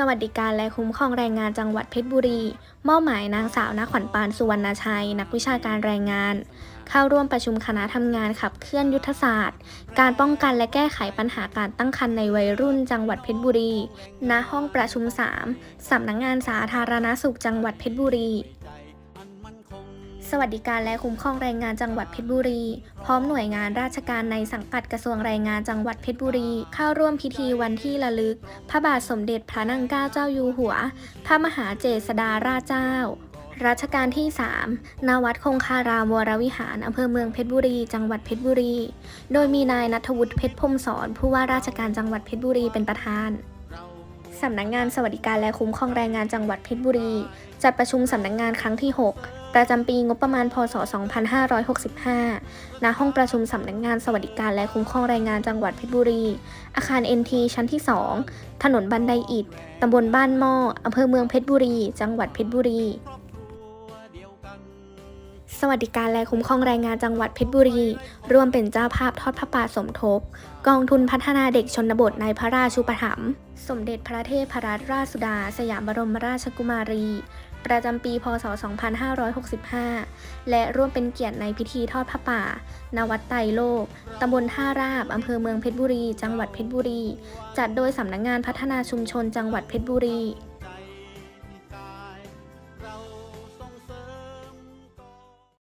สวัสดิการและคุ้มครองแรงงานจังหวัดเพชรบุรี มอบหมายนางสาวนขวัญปานสุวรรณชัย นักวิชาการแรงงาน เข้าร่วมประชุมคณะทำงานขับเคลื่อนยุทธศาสตร์ การป้องกันและแก้ไขปัญหาการตั้งครรภ์ในวัยรุ่นจังหวัดเพชรบุรี ณ ห้องประชุม 3สำนักงงานสาธารณสุขจังหวัดเพชรบุรี สวัสดิการและคุ้มครองแรงงานจังหวัดเพชรบุรี พร้อมหน่วยงานราชการในสังกัดกระทรวงแรงงานจังหวัดเพชรบุรี เข้าร่วมพิธีวันที่ระลึก พระบาทสมเด็จพระนางเกล้าเจ้าอยู่หัว พระมหาเจษฎาราชเจ้ารัชกาลที่ 3 ณ วัดคงคารามวรวิหาร อำเภอเมืองเพชรบุรี จังหวัดเพชรบุรี โดยมีนายนัทวุฒิเพชรพมสอน ผู้ว่าราชการจังหวัดเพชรบุรีเป็นประธาน สำนักงานสวัสดิการและคุ้มครองแรงงานจังหวัดเพชรบุรี จัดประชุมสำนักงานครั้งที่ 6 ประจำปีงบประมาณพศ 2565 ณ ห้องประชุมสำนักงานสวัสดิการและคุ้มครองแรงงานจังหวัดเพชรบุรี อาคาร NT ชั้นที่ 2 ถนนบันไดอิฐ ตำบลบ้านหม้ออำเภอเมืองเพชรบุรี จังหวัดเพชรบุรี สวัสดิการและคุ้มครองแรงงานจังหวัดเพชรบุรี ร่วมเป็นเจ้าภาพทอดพระป่าสมทบ กองทุนพัฒนาเด็กชนบทในพระราชูปถัมภ์สมเด็จพระเทพรัตนราชสุดา สยามบรมราชกุมารี ประจำปี พศ 2565 และร่วมเป็นเกียรติในพิธีทอดพระป่า ณ วัดไตรโลก ตำบลท่าราบ อำเภอเมืองเพชรบุรี จังหวัดเพชรบุรี จัดโดยสำนักงงานพัฒนาชุมชนจังหวัดเพชรบุรี